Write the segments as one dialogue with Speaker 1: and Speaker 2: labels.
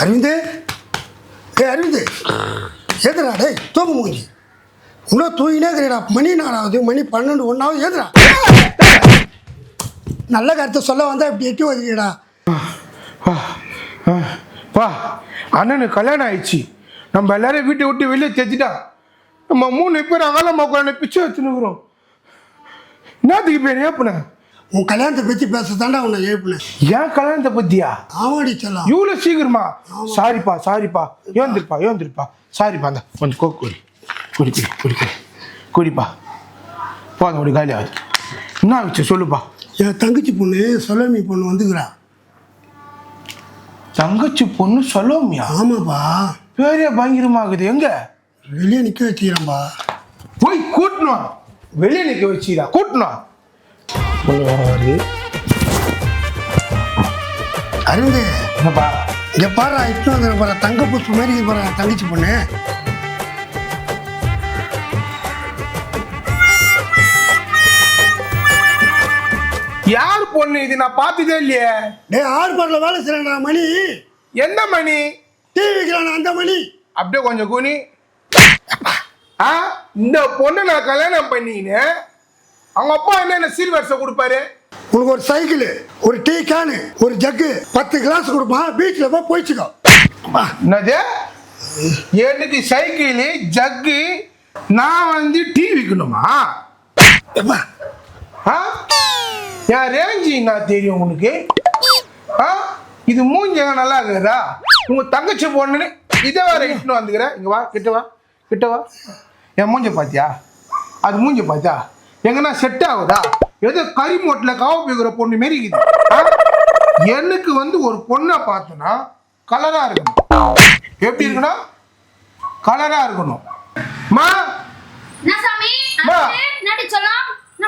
Speaker 1: அறிந்து ஏய் அறிந்து ஏதுடா டேய் தூங்க மூஞ்சி. இன்னும் தூங்கினே இருக்கிறடா. மணி நாலாவது மணி பன்னெண்டு ஒன்றாவது ஏதுடா. நல்ல கருத்தை சொல்ல வந்தால் இப்படி எட்டி ஒதுக்கிடா
Speaker 2: வா ஆ, வா. அண்ணனுக்கு கல்யாணம் ஆயிடுச்சு. நம்ம எல்லாரும் வீட்டை விட்டு வெளியே தேத்திட்டான் நம்ம மூணு பேர் அகலமா உட்காந்து பிச்சை வச்சுனுக்குறோம் என்னத்துக்கு பேர் ஏப்புன?
Speaker 1: உன் கல்யாணத்தை பற்றி பேச தாண்டா உன்னை எழுப்பினேன்
Speaker 2: ஏன் கல்யாணத்தை பத்தியா?
Speaker 1: ஆமாடி செல்லாம்.
Speaker 2: இவ்வளோ சீக்கிரமா? சாரிப்பா சாரிப்பா. ஏந்திருப்பா ஏந்திருப்பா. சாரிப்பா அந்த கொஞ்சம் கோக்கு குடி. குடி குடி குடி குடி குடிப்பா. போதும் ஒரு காலி ஆகுது என்ன ஆச்சு சொல்லுப்பா.
Speaker 1: என் தங்கச்சி பொண்ணு சொல்லாமி பொண்ணு வந்துக்கிறா.
Speaker 2: தங்கச்சி பொண்ணு சொல்லோமியா
Speaker 1: ஆமாப்பா.
Speaker 2: பேரே பயங்கரமாகுது. எங்க?
Speaker 1: வெளியே நிற்க வச்சுக்கிறேன்பா
Speaker 2: போய் கூட்டணும் வெளியே நிற்க வச்சுடா. கூட்டணும்
Speaker 1: அரவிந்து
Speaker 2: என்னப்பா
Speaker 1: இங்கே பாரு. இட்டு வந்து பாரு. தங்க புஷ்பு மாதிரி இது பாரு தங்கச்சி பொண்ணு.
Speaker 2: யார் பொண்ணு இது? நான் பார்த்ததே இல்லையே.
Speaker 1: டேய் ஆர்பாட்டில் வேலை செய்யறா மணி.
Speaker 2: எந்த மணி?
Speaker 1: டிவி வைக்கிறான் அந்த மணி.
Speaker 2: அப்படியே கொஞ்சம் குனி. ஆ? இந்த பொண்ணு நான் கல்யாணம் பண்ணிக்கினேன். அவங்க அப்பா என்ன சீர்வரிசை கொடுப்பாரு?
Speaker 1: உனக்கு ஒரு சைக்கிள் ஒரு டீ கேனு ஒரு ஜக்கு பத்து கிளாஸ் கொடுப்பான் பீச்சில் போய் போயிச்சுக்கோ.
Speaker 2: என்னது? எனக்கு சைக்கிள் ஜக்கு நான் வந்து டீ விற்கணுமா என் ரேஞ்சு நான் தெரியும் உனக்கு? ஆ? இது மூஞ்சி நல்லா இருக்குதா? உங்க தங்கச்சி பொண்ணுன்னு இதை வேற இட்டுன்னு வந்துக்கிறேன் இங்க வா கிட்ட வா. கிட்ட வா என் மூஞ்ச பாத்தியா? அது மூஞ்ச பாத்தியா? எங்கன்னா செட் ஆகுதா? ஏதோ கறி மூட்டில் காவ போய்க்கிற பொண்ணு மாரி இருக்குது? எனக்கு வந்து ஒரு பொண்ணை பார்த்தனா கலரா இருக்கணும். எப்படி இருக்கணும்? கலரா இருக்கணும். மா?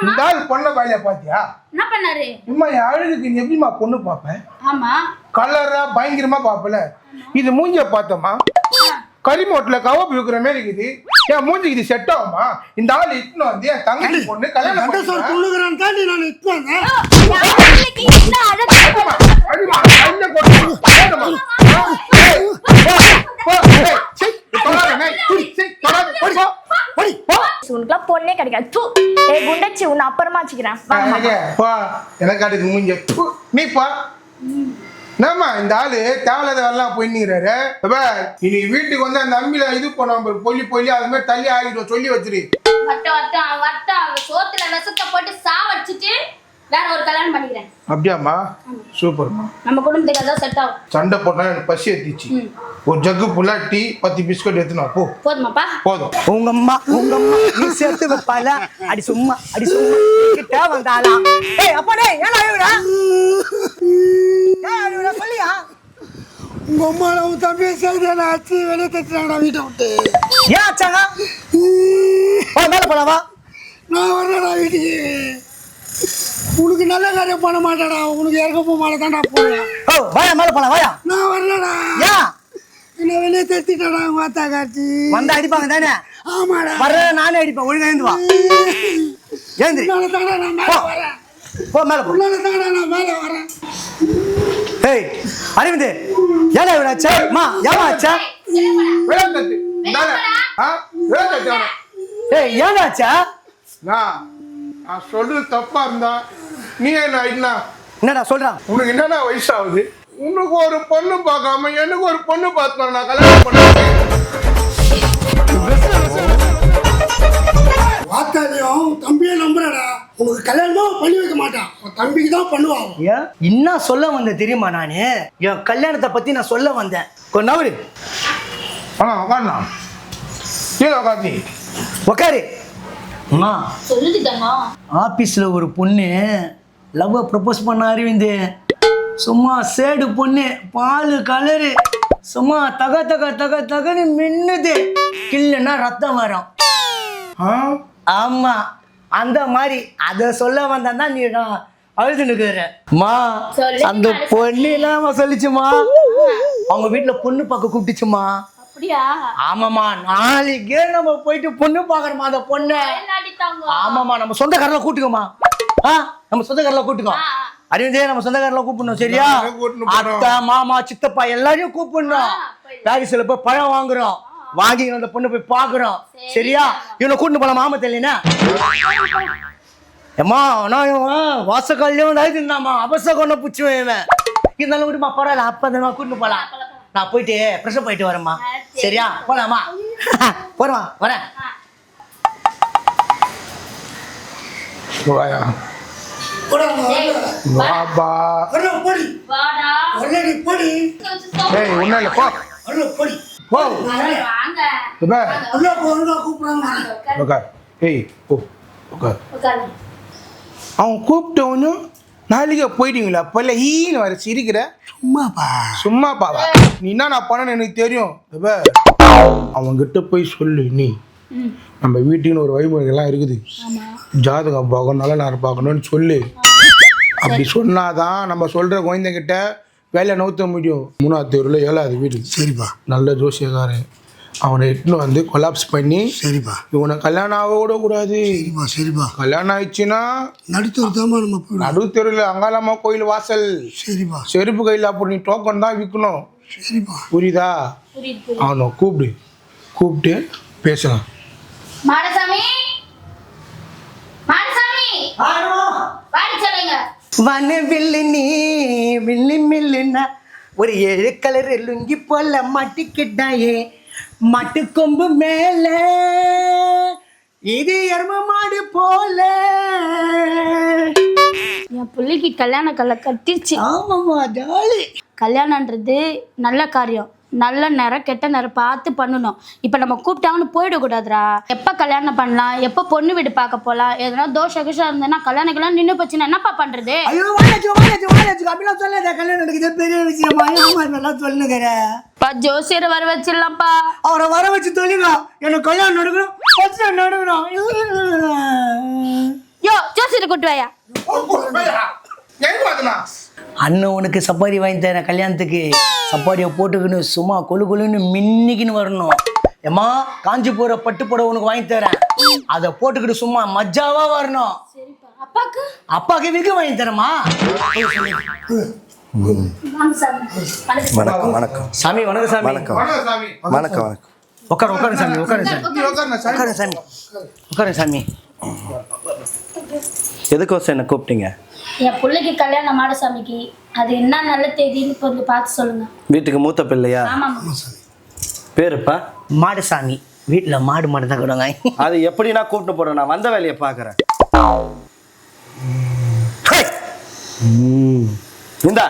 Speaker 2: இந்த ஆள் பொண்ணை வேலையை பாத்தியா
Speaker 3: என்ன பண்ணாரு?
Speaker 2: இம்மா என் அழகுக்கு நீ பொண்ணு பார்ப்பேன்
Speaker 3: ஆமா.
Speaker 2: கலரா பயங்கரமா பார்ப்பல. இது மூஞ்ச பார்த்தோமா? கரிமோட்டில் கவப்பு இருக்கிற மாதிரி இருக்குது என் மூஞ்சிக்கு இது செட் ஆகுமா இந்த ஆள் இட்டுன்னு வந்து என் தங்கச்சி பொண்ணு கல்யாணம்.
Speaker 1: துண்ணுகிறான் தாண்டி நான்.
Speaker 4: உனக்குலாம் பொண்ணே கிடைக்காது ஏ குண்டச்சி உன்னை அப்புறமா வச்சுக்கிறேன்
Speaker 2: எனக்கு, போ, எனக்கு அதுக்கு மூஞ்ச நீ போ என்னம்மா இந்த ஆளு தேவையில்லாத வேலைலாம் போயின்னுறாரு இனி வீட்டுக்கு வந்து அந்த அம்பில இது பண்ணாம பொல்லி பொல்லி அது மாதிரி தள்ளி ஆகிடும் சொல்லி வச்சிரு.
Speaker 3: வட்டம் வட்டம் வட்டம் அவ சோத்துல விஷத்தை போட்டு சாவடிச்சிட்டு வேற ஒரு கல்யாணம் பண்ணிக்கிறேன்.
Speaker 2: அப்படியாம்மா? சூப்பர்மா.
Speaker 3: நம்ம குடும்பத்துக்கு அதான் செட் ஆகும்.
Speaker 2: சண்டை போட்டா எனக்கு பசி எத்திச்சு
Speaker 3: ம்.
Speaker 2: ஒரு ஜக்கு புல்லா டீ பத்து பிஸ்கட் எடுத்துனா போ.
Speaker 3: போதுமாப்பா?
Speaker 2: போதும்.
Speaker 5: உங்க அம்மா உங்க அம்மா நீ சேர்த்து வைப்பால அடி சும்மா அடி சும்மா. கிட்ட வந்தாளா? ஏய் அப்பா டேய் ஏன் அழுகுற? ஏன் அழுகுற? சொல்லியா?
Speaker 1: உங்க அம்மா உன் தம்பியை சேர்ந்து நான் அச்சு வெளியே தட்டுறாங்கடா வீட்டை விட்டு.
Speaker 5: ஏன் ஆச்சாங்க மேல போலாம் வா.
Speaker 1: நான் வரலடா வீட்டுக்கு. உனக்கு நல்ல காரியம் பண்ண மாட்டேடா உனக்கு இறக்க போக மாட்டேதான்டா போறேன்.
Speaker 5: ஓ வாயா மேல போலாம் வாயா.
Speaker 1: நான் வரலடா.
Speaker 5: ஏன்
Speaker 1: என்ன வெளியே உங்க அத்தா காட்சி
Speaker 5: வந்தா அடிப்பாங்க தானே?
Speaker 1: ஆமாடா.
Speaker 5: வர நானே அடிப்பேன் ஒழுங்கா இருந்து வா ஏந்திரி.
Speaker 1: உன்னால தானடா நான் மேலே வரேன்.
Speaker 5: போ மேல போ.
Speaker 1: உன்னால தானடா நான் மேலே வரேன்.
Speaker 5: ஏய் அரவிந்த் அச்சா? அம்மா ஏமா.
Speaker 2: ஆ? தட்டு அவனை.
Speaker 5: ஏய் ஆச்சா
Speaker 2: நான். நான் சொல்றது தப்பா இருந்தா நீ என்ன ஆயிடுனா
Speaker 5: என்னடா சொல்றான்
Speaker 2: உனக்கு என்னென்ன வயசாகுது? உனக்கு ஒரு பொண்ணு பார்க்காம எனக்கு ஒரு பொண்ணு பார்த்து நான் கல்யாணம் பண்ணேன்
Speaker 1: வாத்தாலையும் தம்பியை நம்புறடா. உனக்கு கல்யாணமும் பண்ணி வைக்க மாட்டான் உன் தம்பிக்கு தான் பண்ணுவான்
Speaker 5: ஏன்? என்ன சொல்ல வந்தேன் தெரியுமா நானு? என் கல்யாணத்தை பத்தி நான் சொல்ல வந்தேன். கொஞ்ச நவரு.
Speaker 2: ஆ உட்காரலாம் கீழே உட்காந்து
Speaker 5: உக்காரு. அம்மா.
Speaker 3: சொல்லுது தங்கம்
Speaker 5: ஆபீஸ்ல ஒரு பொண்ணு லவ்வை ப்ரப்போஸ் பண்ண அரவிந்து சும்மா சேடு பொண்ணு பால் கலரு. சும்மா தக தக தக தகன்னு மின்னுது. கில்லுன்னா ரத்தம் வரும்.
Speaker 2: ஆ?
Speaker 5: ஆமா. அந்த மாதிரி அத சொல்ல வந்தா நீ நான் அழுது நிக்கிற மா
Speaker 3: சொல்லு,
Speaker 5: அந்த பொண்ணு இல்லாம சொல்லிச்சுமா? அவங்க வீட்டுல பொண்ணு பார்க்க கூப்பிட்டுச்சுமா?
Speaker 3: அப்படியா?
Speaker 5: ஆமாம்மா நாளைக்கே நம்ம போயிட்டு பொண்ணு பார்க்கறோமா அந்த பொண்ணை. ஆமாம்மா நம்ம சொந்தக்காரில் கூட்டுக்கோமா ஆ நம்ம சொந்தக்காரில் கூட்டுக்கோ அரவிந்தே நம்ம சொந்தக்காரில் கூப்பிடணும் சரியா? அத்தை மாமா சித்தப்பா எல்லாரையும் கூப்பிடணும். பாரிஸ்ல போய் பழம் வாங்குறோம். வாங்கி அந்த பொண்ணு போய் பார்க்குறோம். சரியா? இவனை கூட்டிட்டு போலாம் மாமா தெரியலனா? ஏம்மா நான் வாசக்காலையும் இருந்தாமா அவசர கொண்டு இவன். இருந்தாலும் விடுமா பரவாயில்ல அப்போ தான் கூட்டிட்டு போகலாம் நான் போயிட்டு ஃப்ரெஷ்ஷப் போயிட்டு வரேம்மா சரியா? போலாமா? போறமா வரேன்.
Speaker 2: வாயா. வாபா
Speaker 1: போடி போடி.
Speaker 2: ஏய் ஒன்றும் இல்லை போ.
Speaker 1: போடி.
Speaker 2: போ. உட்கார் ஏய் போ. உட்கார் அவன் கூப்பிட்ட ஒன்றும் நாளைக்கே போயிட்டீங்களா? பல்ல ஈன்னு வர சிரிக்கிற.
Speaker 1: சும்மாப்பா.
Speaker 2: சும்மா பாவா நீ என்ன நான் பண்ணனு எனக்கு தெரியும். இப்ப அவன்கிட்ட போய் சொல்லு நீ. நம்ம வீட்டுக்குன்னு ஒரு வழிமுறைகள்லாம் இருக்குது. ஜாதகம் பார்க்கணும் நல்ல நேரம் பார்க்கணும்னு சொல்லு. அப்படி சொன்னாதான் நம்ம சொல்ற குழந்தைகிட்ட வேலையை நவுத்த முடியும். மூணாவது தெருவில் ஏழாவது வீடு.
Speaker 1: சரிப்பா.
Speaker 2: நல்ல ஜோசியக்காரன். அவனை எட்டுன்னு வந்து கொலாப்ஸ் பண்ணி
Speaker 1: சரிப்பா.
Speaker 2: இவனை கல்யாணம் ஆக விடக்கூடாது
Speaker 1: சரிப்பா சரிப்பா.
Speaker 2: கல்யாணம் ஆயிடுச்சுன்னா
Speaker 1: நடுத்தூர் தாம்மா நம்ம போயிடும்
Speaker 2: நடு தெருவில் அங்காளம்மா கோயில் வாசல்.
Speaker 1: சரிப்பா.
Speaker 2: செருப்பு கையில் அப்போ நீ டோக்கன் தான் விற்கணும்
Speaker 1: சரிப்பா.
Speaker 2: புரியுதா? அவனை கூப்பிடு. கூப்பிட்டு பேசலாம்.
Speaker 3: மாடசாமி! மாடசாமி! வாடி. சொல்லுங்க.
Speaker 5: வன வில்லு நீ வில்லு மில்லுனா ஒரு ஏழு கலர் லுங்கி போல மாட்டிக்கிட்டாயே. மாட்டு கொம்பு மேல இது எரும மாடு போல.
Speaker 3: என் பிள்ளைக்கு கல்யாண கலை கட்டிருச்சு.
Speaker 5: ஆமாம்மா ஜாலி.
Speaker 3: கல்யாணன்றது நல்ல காரியம். நல்ல நேரம் கெட்ட நேரம் பார்த்து பண்ணணும். இப்போ நம்ம கூப்பிட்டாங்கன்னு போயிடக்கூடாதுடா. எப்போ கல்யாணம் பண்ணலாம்? எப்போ பொண்ணு வீடு பார்க்க போகலாம் எதனா தோஷ கிஷம் இருந்ததுன்னா கல்யாணக்கெல்லாம் நின்று போச்சுன்னா என்னப்பா பண்ணுறது
Speaker 5: ஐயோ வாழச்சு அப்படிலாம் சொல்லாத கல்யாணம் நடக்குது. பெரிய விஷயமா? ஏமா இதெல்லாம் சொல்லுங்கிற
Speaker 3: பா ஜோசியரை வர வச்சிடலாம்ப்பா.
Speaker 5: அவரை வர வச்சு சொல்லுங்க எனக்கு கல்யாணம் நடக்கணும். வச்சு நடக்கணும்.
Speaker 3: யோ ஜோசியரை கூட்டு வாயா.
Speaker 2: எங்க பார்த்தனா
Speaker 5: அண்ணன் உனக்கு சப்பாரி வாங்கி தரேன் கல்யாணத்துக்கு. சப்பாரியை போட்டுக்கின்னு சும்மா கொழு கொழுன்னு மின்னிக்கின்னு வரணும். ஏம்மா காஞ்சி போற பட்டு புடவை உனக்கு வாங்கி தரேன். அதை போட்டுக்கிட்டு சும்மா மஜாவா வரணும்.
Speaker 3: சரிப்பா. அப்பாக்கு?
Speaker 5: அப்பாக்கு விக்கு வாங்கி
Speaker 3: சாமி.
Speaker 6: வணக்கம். வணக்கம்
Speaker 5: சாமி வணக்கம் சாமி.
Speaker 6: வணக்கம்.
Speaker 2: வணக்கம் சாமி.
Speaker 6: வணக்கம் வணக்கம்.
Speaker 5: உட்காரு உட்காரு சாமி உட்காரு சாமி. உட்காரு சாமி. உட்காரு சாமி.
Speaker 6: எதுக்கோசம் என்ன கூப்பிட்டீங்க?
Speaker 3: என் பிள்ளைக்கு கல்யாணம் மாடசாமிக்கு அது என்ன நல்ல தேதின்னு கொஞ்சம் பார்த்து சொல்லுங்க.
Speaker 6: வீட்டுக்கு மூத்த பிள்ளையா? பேருப்பா?
Speaker 5: மாடு சாமி. வீட்டில் மாடு மாடு தான் கொடுங்க
Speaker 6: அது எப்படி நான் கூப்பிட்டு போறேன்? நான் வந்த வேலையை பார்க்குறேன். இந்தா.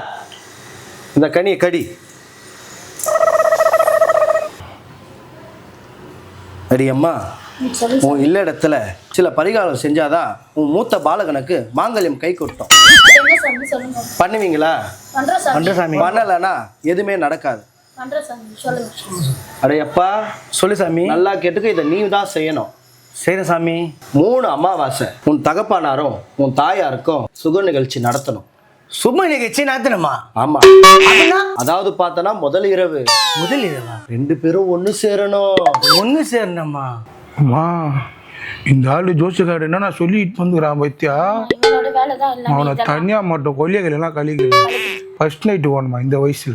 Speaker 6: இந்த கனியை கடி. அடி அம்மா உன் இல்ல இடத்துல சில பரிகாரம் செஞ்சாதான் உன் மூத்த பாலகனுக்கு மாங்கல்யம் கை கொட்டும். பண்ணுவீங்களா?
Speaker 3: சாமி.
Speaker 5: சாமி.
Speaker 6: பண்ணலைன்னா எதுவுமே நடக்காது.
Speaker 3: சாமி
Speaker 6: அடையப்பா சொல்லு சாமி. நல்லா கேட்டுக்க இதை நீ தான் செய்யணும்.
Speaker 5: சரி சாமி.
Speaker 6: மூணு அமாவாசை உன் தகப்பானாரும் உன் தாயாருக்கும் சுக நிகழ்ச்சி நடத்தணும்.
Speaker 5: சும்மா நிகழ்ச்சி நடத்தணுமா?
Speaker 6: ஆமா. அதாவது பார்த்தனா முதல் இரவு.
Speaker 5: முதல் இரவா?
Speaker 6: ரெண்டு பேரும் ஒண்ணு சேரணும்.
Speaker 5: ஒன்று சேரணுமா?
Speaker 2: அம்மா இந்த ஆளு ஜோசியக்காரர் என்ன நான் சொல்லிட்டு வந்துக்கிறான் பத்தியா?
Speaker 3: எல்லாமே
Speaker 2: அவனை தனியா மட்டும் கொல்லியகள் எல்லாம் கழிக்கிறது ஃபர்ஸ்ட் நைட்டு போகணுமா இந்த வயசுல?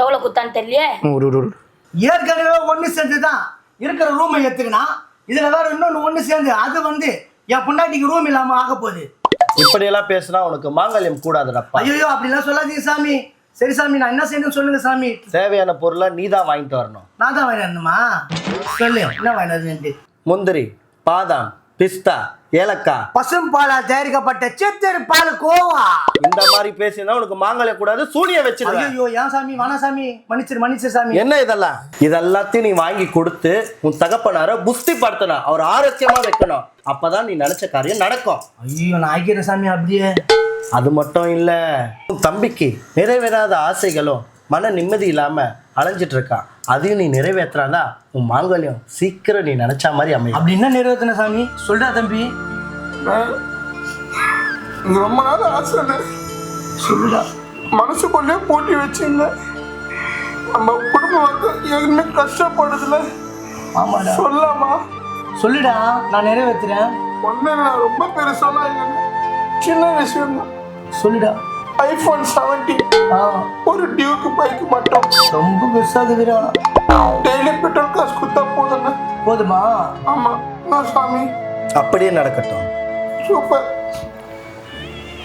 Speaker 3: எவ்வளவு குத்தான்னு தெரியலையே?
Speaker 2: ஒரு ஒரு ஒரு
Speaker 5: ஏற்கனவே ஒன்று சேர்ந்து தான் இருக்கிற ரூமை எடுத்துக்கினா இதில் வேற இன்னொன்று ஒன்று சேர்ந்து அது வந்து என் பொண்டாட்டிக்கு ரூம் இல்லாமல் ஆக போகுது.
Speaker 6: இப்படியெல்லாம் பேசினா உனக்கு மாங்கல்யம் கூடாதுடப்பா.
Speaker 5: ஐயோ அப்படிலாம் சொல்லாதீங்க சாமி. சரி சாமி நான் என்ன செய்யணும்னு சொல்லுங்க சாமி.
Speaker 6: தேவையான பொருளை நீ தான் வாங்கிட்டு வரணும்.
Speaker 5: நான் தான் வாங்கினேன்னுமா சொல்லு என்ன வாங்கினது
Speaker 6: முந்திரி பாதாம் பிஸ்தா ஏலக்காய்.
Speaker 5: பசும் பாலால் தயாரிக்கப்பட்ட சித்தர் பால் கோவா.
Speaker 6: இந்த மாதிரி பேசினா உனக்கு மாங்கல்யம் கூடாது சூனிய வச்சிருவேன்.
Speaker 5: ஐயோ ஏன் சாமி? வேணா சாமி மன்னிச்சிரு மன்னிச்சிரு சாமி.
Speaker 6: என்ன இதெல்லாம்? இதெல்லாத்தையும் நீ வாங்கி கொடுத்து உன் தகப்பனார புஸ்தி படுத்தணும் அவர் ஆரோக்கியமா வைக்கணும். அப்பதான் நீ நினைச்ச காரியம் நடக்கும்.
Speaker 5: ஐயோ நான் ஆக்கிறேன் சாமி அப்படியே.
Speaker 6: அது மட்டும் இல்ல உன் தம்பிக்கு நிறைவேறாத ஆசைகளும் மன நிம்மதி இல்லாம அலைஞ்சிட்டு இருக்கான் அதையும் நீ நிறைவேற்றுறாதா உன் மாங்கல்யம் சீக்கிரம் நீ நினைச்ச மாதிரி அமையும்.
Speaker 5: அப்படி என்ன நிறைவேற்றின சாமி? சொல்றா தம்பி.
Speaker 2: ரொம்ப நாள் ஆசை சொல்லுடா. மனசுக்குள்ளே போட்டி வச்சிருந்தேன். நம்ம குடும்பம் வந்து என்ன கஷ்டப்படுதுல
Speaker 5: ஆமாடா.
Speaker 2: சொல்லாமா
Speaker 5: சொல்லுடா நான் நிறைவேற்றுறேன்
Speaker 2: ஒண்ணு நான் ரொம்ப பெருசாலாம் இல்லைங்க. சின்ன விஷயம் தான்
Speaker 5: சொல்லுடா.
Speaker 2: ஐபோன் செவன்டீன்
Speaker 5: ஆ.
Speaker 2: ஒரு டியூக்கு பைக் மட்டும்.
Speaker 5: ரொம்ப பெருசாகுதுடா
Speaker 2: டெய்லி பெட்ரோல் காசு கொடுத்தா போதுங்க
Speaker 5: போதுமா?
Speaker 2: ஆமா. நான் சாமி.
Speaker 6: அப்படியே நடக்கட்டும்.
Speaker 2: சூப்பர்.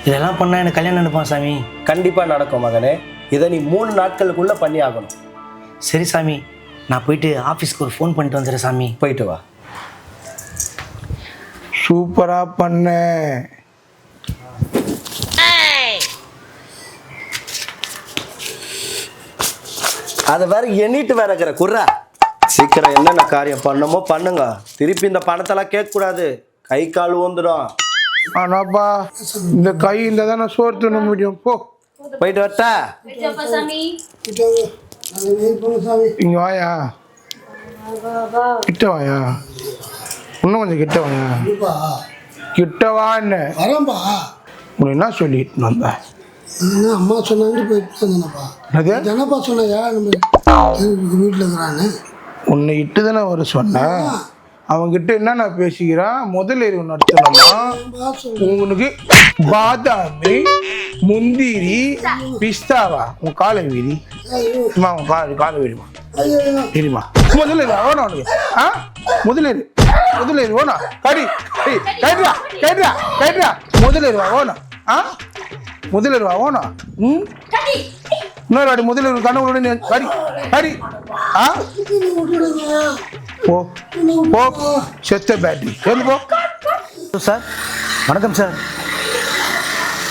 Speaker 5: இதெல்லாம் பண்ணா எனக்கு கல்யாணம் நடப்பான் சாமி?
Speaker 6: கண்டிப்பா நடக்கும் மகனே. இதை நீ மூணு நாட்களுக்குள்ள பண்ணி ஆகணும்
Speaker 5: சரி சாமி. நான் போயிட்டு ஆஃபீஸ்க்கு ஒரு ஃபோன் பண்ணிட்டு வந்துடுறேன் சாமி.
Speaker 6: போயிட்டு வா.
Speaker 2: சூப்பரா பண்ண.
Speaker 6: அதை வேற எண்ணிட்டு வேற இருக்கிற குர்ரா சீக்கிரம் என்னென்ன காரியம் பண்ணணுமோ பண்ணுங்க. திருப்பி இந்த பணத்தெல்லாம் கேட்கக்கூடாது. கை கால் ஊந்துடும்.
Speaker 2: ஆனாப்பா இந்த கை இந்த தானே சோறு தின்ன முடியும். போ.
Speaker 6: போயிட்டு வரட்டா?
Speaker 2: இங்க வாயா. கிட்ட வாயா. இன்னும் கொஞ்சம் கிட்ட வாயா.
Speaker 1: இருப்பா.
Speaker 2: கிட்ட வா என்ன?
Speaker 1: வரேன்பா.
Speaker 2: உன்னை என்ன சொல்லிட்டு வந்த?
Speaker 1: என்ன அம்மா சொன்னாங்க போயிட்டு வந்தேனப்பா.
Speaker 2: என்னது?
Speaker 1: என்னப்பா சொன்னாயா நம்ம வீட்டில் இருக்கிறான்னு.
Speaker 2: உன்னை இட்டு தானே வர சொன்னேன் அவன்கிட்ட என்ன நான் பேசிக்கிறான் முதலிரவு நடத்தணுமா?
Speaker 1: பா சொல்லு
Speaker 2: உனக்கு பாதாமி முந்திரி பிஸ்தாவா? உன் காலை வீதி. அம்மா உன் காலை காலை வீடுமா சரிம்மா முதலில் வேணும் உனக்கு? ஆ? முதலில் முதலில் வேணும் கடி ஏய், கேட்டுடா கேட்டுடா கேட்டுடா முதலில் வேணும் ஆ? முதலில் வேணும் ம்? இன்னொரு வாடி முதலில் கனவுளோட நீ கடி கடி ஆ? போ. போ. செத்த பேட்டரி சொல்லு போ?
Speaker 5: சார் வணக்கம் சார்.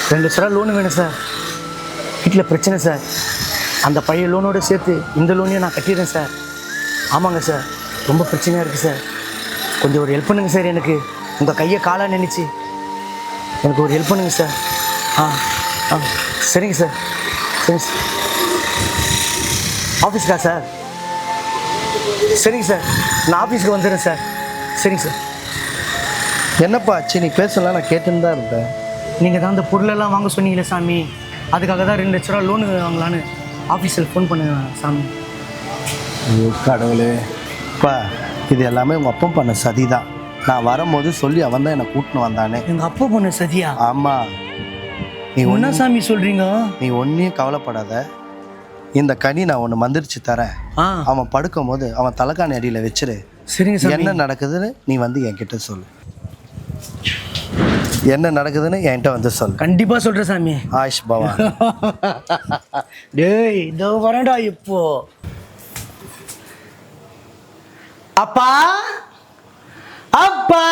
Speaker 5: ரெண்டு ரூபா லோனு வேணும் சார். வீட்டில் பிரச்சனை சார். அந்த பழைய லோனோட சேர்த்து இந்த லோனையும் நான் கட்டிடுறேன் சார். ஆமாங்க சார். ரொம்ப பிரச்சனையாக இருக்குது சார். கொஞ்சம் ஒரு ஹெல்ப் பண்ணுங்க சார் எனக்கு. உங்கள் கையை காலாக நினச்சி. எனக்கு ஒரு ஹெல்ப் பண்ணுங்க சார். ஆ. ஆ சரிங்க சார். சரிங்க சார். ஆஃபீஸ்க்கா சார்? சரிங்க சார். நான் ஆஃபீஸ்க்கு வந்துடுறேன் சார். சரிங்க சார்.
Speaker 6: என்னப்பா ஆச்சு? நீ பேசலாம் நான் கேட்டுன்னு தான் இருந்தேன்.
Speaker 5: நீங்கள் தான் அந்த பொருளெல்லாம் வாங்க சொன்னீங்களே சாமி. அதுக்காக தான் ரெண்டு லட்ச ரூபா லோனு வாங்கலான்னு ஆஃபீஸில் ஃபோன் பண்ணுங்க சாமி.
Speaker 6: ஐயோ கடவுளே. அப்பா இது எல்லாமே உங்கள் அப்பா பண்ண சதி தான். நான் வரும்போது சொல்லி அவன் தான் என்னை கூட்டின்னு வந்தானே.
Speaker 5: எங்கள் அப்பா பொண்ணு சதியா?
Speaker 6: ஆமாம் நீ
Speaker 5: என்ன
Speaker 6: ஒன்று
Speaker 5: சாமி சொல்கிறீங்க
Speaker 6: நீ ஒன்றையும் கவலைப்படாத. இந்த கனி நான் ஒன்று மந்திரிச்சு தரேன். அவன் படுக்கும்போது அவன் தலைக்காணி அடியில் வச்சிரு.
Speaker 5: சரிங்க சாமி.
Speaker 6: என்ன நடக்குதுன்னு நீ வந்து என்கிட்ட சொல்லு. என்ன நடக்குதுன்னு என்கிட்ட வந்து சொல்லு.
Speaker 5: கண்டிப்பாக சொல்கிறேன் சாமி.
Speaker 6: ஆயுஷ் பவா
Speaker 5: டேய் இதோ வரேன்டா இப்போ. அப்பா? அப்பா?